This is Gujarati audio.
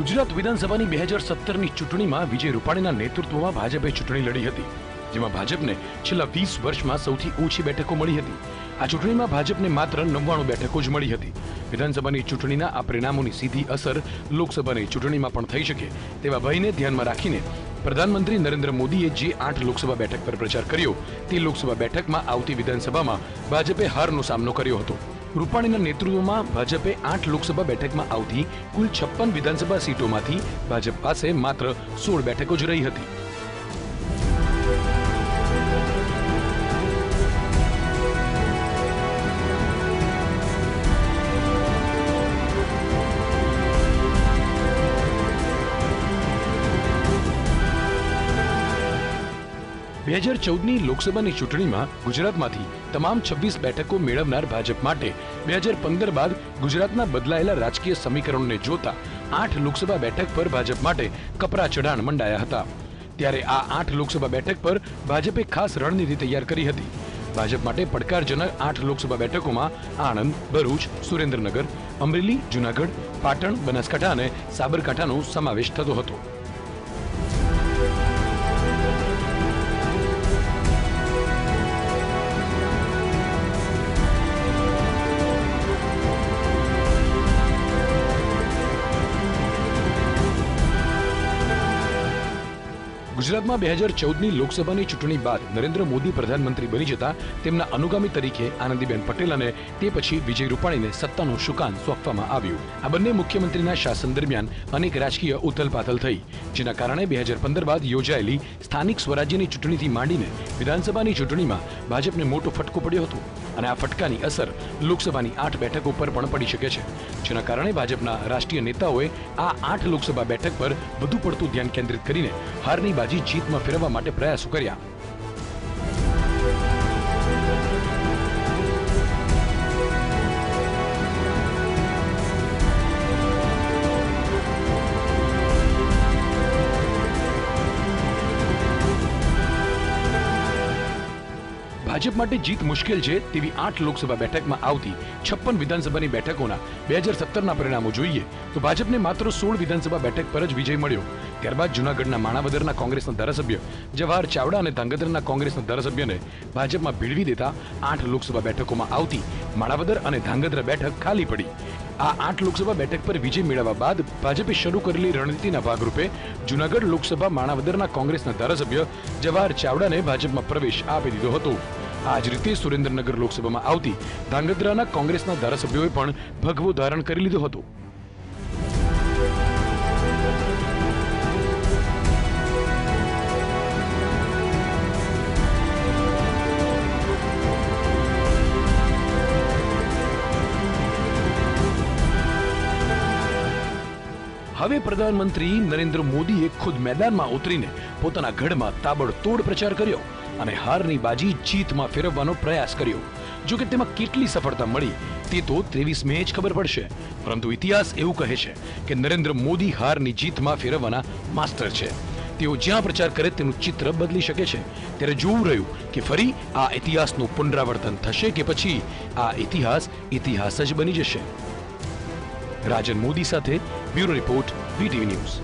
ગુજરાત વિધાનસભાની બે હજાર સત્તરની ચૂંટણીમાં વિજય રૂપાણીના નેતૃત્વમાં ભાજપે ચૂંટણી લડી હતી, જેમાં ભાજપને છેલ્લા વીસ વર્ષમાં સૌથી ઓછી બેઠકો મળી હતી. આ ચૂંટણીમાં ભાજપને માત્ર નવ્વાણું બેઠકો જ મળી હતી. વિધાનસભાની ચૂંટણીના આ પરિણામોની સીધી અસર લોકસભાની ચૂંટણીમાં પણ થઈ શકે તેવા ભયને ધ્યાનમાં રાખીને પ્રધાનમંત્રી નરેન્દ્ર મોદીએ જે આઠ લોકસભા બેઠક પર પ્રચાર કર્યો, તે લોકસભા બેઠકમાં આવતી વિધાનસભામાં ભાજપે હારનો સામનો કર્યો હતો. રૂપાણીના નેતૃત્વમાં ભાજપે આઠ લોકસભા બેઠકમાં આવતી કુલ છપ્પન વિધાનસભા સીટોમાંથી ભાજપ પાસે માત્ર સોળ બેઠકો જ રહી હતી. બે હજાર ચૌદની લોકસભાની ચૂંટણીમાં ગુજરાતમાંથી તમામ છવ્વીસ બેઠકો મેળવનાર ભાજપ માટે બે હજાર પંદર બાદ ગુજરાતના બદલાયેલા રાજકીય સમીકરણોને જોતા આઠ લોકસભા બેઠક પર ભાજપ માટે કપરા ચઢાણ મંડાયા હતા. ત્યારે આ આઠ લોકસભા બેઠક પર ભાજપે ખાસ રણનીતિ તૈયાર કરી હતી. ભાજપ માટે પડકારજનક આઠ લોકસભા બેઠકોમાં આણંદ, ભરૂચ, સુરેન્દ્રનગર, અમરેલી, જુનાગઢ, પાટણ, બનાસકાંઠા અને સાબરકાંઠાનો સમાવેશ થતો હતો. ગુજરાતમાં બે હજાર ચૌદની લોકસભાની ચૂંટણી બાદ નરેન્દ્ર મોદી પ્રધાનમંત્રી બની જતા તેમના અનુગામી તરીકે આનંદીબેન પટેલ અને તે પછી વિજય રૂપાણીને સત્તાનું સુકાન સોંપવામાં આવ્યું. આ બંને મુખ્યમંત્રીના શાસન દરમિયાન અનેક રાજકીય ઉથલપાથલ થઈ, જેના કારણે બે હજાર પંદર બાદ યોજાયેલી સ્થાનિક સ્વરાજ્યની ચૂંટણીથી માંડીને વિધાનસભાની ચૂંટણીમાં ભાજપને મોટો ફટકો પડ્યો હતો. અને આ ફટકાની અસર લોકસભાની આઠ બેઠક ઉપર પણ પડી શકે છે. જેના કારણે ભાજપના રાષ્ટ્રીય નેતાઓએ આ આઠ લોકસભા બેઠક પર વધુ પડતું ધ્યાન કેન્દ્રિત કરીને હારની બાજી જીતમાં ફેરવવા માટે પ્રયાસો કર્યા. ભાજપ માટે જીત મુશ્કેલ છે તેવી આઠ લોકસભા બેઠકમાં આવતી છપ્પન વિધાનસભાની બેઠકોના બે હજાર સત્તરના પરિણામો જોઈએ તો ભાજપને માત્ર સોળ વિધાનસભા બેઠક પર જ વિજય મળ્યો. ત્યારબાદ જૂનાગઢના માણાવદરના કોંગ્રેસના ધારાસભ્ય જવાહર ચાવડા અને ધાંગધ્રના કોંગ્રેસના ધારાસભ્યને ભાજપમાં ભીડવી દેતા આઠ લોકસભા બેઠકોમાં આવતી માણાવદર અને ધાંગધ્રા બેઠક ખાલી પડી. આ આઠ લોકસભા બેઠક પર વિજય મેળવવા બાદ ભાજપે શરૂ કરેલી રણનીતિના ભાગરૂપે જૂનાગઢ લોકસભા માણાવદરના કોંગ્રેસના ધારાસભ્ય જવાહર ચાવડાને ભાજપમાં પ્રવેશ આપી દીધો હતો. આ જ રીતે સુરેન્દ્રનગર લોકસભામાં આવતી ધાંગધ્રાના કોંગ્રેસના ધારાસભ્યોએ પણ ભગવો ધારણ કરી લીધો હતો. હવે પ્રધાનમંત્રી નરેન્દ્ર મોદીએ ખુદ મેદાનમાં ઉતરીને પોતાના ગઢમાં તાબડતોડ પ્રચાર કર્યો અને હારની બાજી જીતમાં ફેરવવાનો પ્રયાસ કર્યો. જો કે તેમાં કેટલી સફળતા મળી તે તો ત્રેવીસ મે જ ખબર પડશે. પરંતુ ઇતિહાસ એવું કહે છે કે નરેન્દ્ર મોદી હારની જીતમાં ફેરવવાના માસ્ટર છે. તેઓ જ્યાં પ્રચાર કરે તેનું ચિત્ર બદલી શકે છે. ત્યારે જોવું રહ્યું કે ફરી આ ઇતિહાસનું પુનરાવર્તન થશે કે પછી આ ઇતિહાસ ઇતિહાસ જ બની જશે. રાજન મોદી સાથે Bureau Report, VTV News.